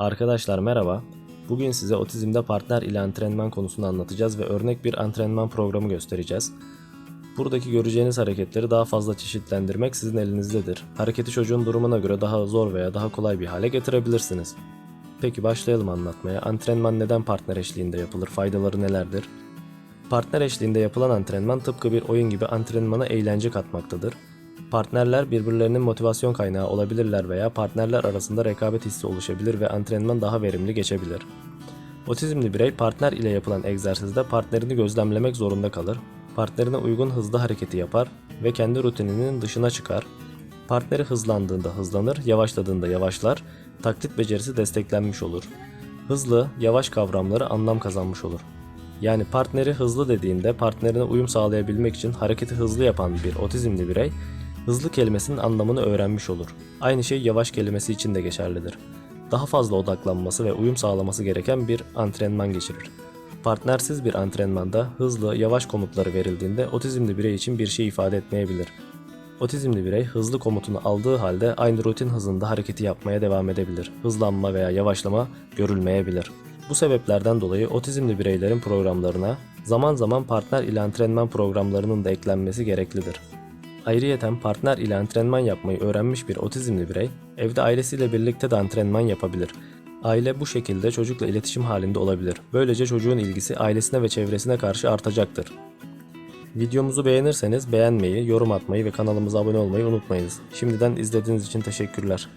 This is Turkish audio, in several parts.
Arkadaşlar merhaba. Bugün size otizmde partner ile antrenman konusunu anlatacağız ve örnek bir antrenman programı göstereceğiz. Buradaki göreceğiniz hareketleri daha fazla çeşitlendirmek sizin elinizdedir. Hareketi çocuğun durumuna göre daha zor veya daha kolay bir hale getirebilirsiniz. Peki başlayalım anlatmaya. Antrenman neden partner eşliğinde yapılır? Faydaları nelerdir? Partner eşliğinde yapılan antrenman tıpkı bir oyun gibi antrenmana eğlence katmaktadır. Partnerler birbirlerinin motivasyon kaynağı olabilirler veya partnerler arasında rekabet hissi oluşabilir ve antrenman daha verimli geçebilir. Otizmli birey partner ile yapılan egzersizde partnerini gözlemlemek zorunda kalır. Partnerine uygun hızlı hareketi yapar ve kendi rutininin dışına çıkar. Partneri hızlandığında hızlanır, yavaşladığında yavaşlar, taklit becerisi desteklenmiş olur. Hızlı, yavaş kavramları anlam kazanmış olur. Yani partneri hızlı dediğinde partnerine uyum sağlayabilmek için hareketi hızlı yapan bir otizmli birey hızlı kelimesinin anlamını öğrenmiş olur. Aynı şey yavaş kelimesi için de geçerlidir. Daha fazla odaklanması ve uyum sağlaması gereken bir antrenman geçirir. Partnersiz bir antrenmanda hızlı, yavaş komutları verildiğinde otizmli birey için bir şey ifade etmeyebilir. Otizmli birey hızlı komutunu aldığı halde aynı rutin hızında hareketi yapmaya devam edebilir. Hızlanma veya yavaşlama görülmeyebilir. Bu sebeplerden dolayı otizmli bireylerin programlarına zaman zaman partner ile antrenman programlarının da eklenmesi gereklidir. Ayrıyeten partner ile antrenman yapmayı öğrenmiş bir otizmli birey, evde ailesiyle birlikte de antrenman yapabilir. Aile bu şekilde çocukla iletişim halinde olabilir. Böylece çocuğun ilgisi ailesine ve çevresine karşı artacaktır. Videomuzu beğenirseniz beğenmeyi, yorum atmayı ve kanalımıza abone olmayı unutmayınız. Şimdiden izlediğiniz için teşekkürler.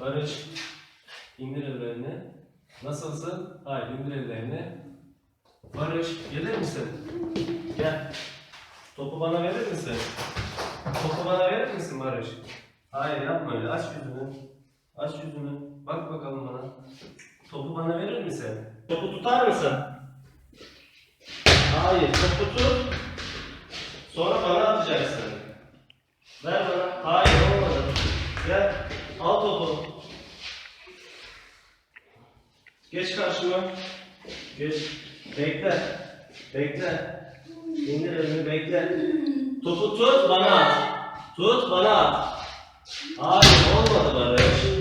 Barış, indir ellerini. Nasılsın? Hayır, indir ellerini. Barış, gelir misin? Gel. Topu bana verir misin? Topu bana verir misin Barış? Hayır, yapma öyle. Aç yüzünü. Aç yüzünü. Bak bakalım bana. Topu bana verir misin? Topu tutar mısın? Hayır, topu tut. Sonra bana atacaksın. Ver bana. Hayır, olmadı. Gel, al topu. Geç karşıma. Geç. Bekle. Bekle. İndir elini bekle. Topu tut bana at. Tut bana at. Hayır olmadı Barış.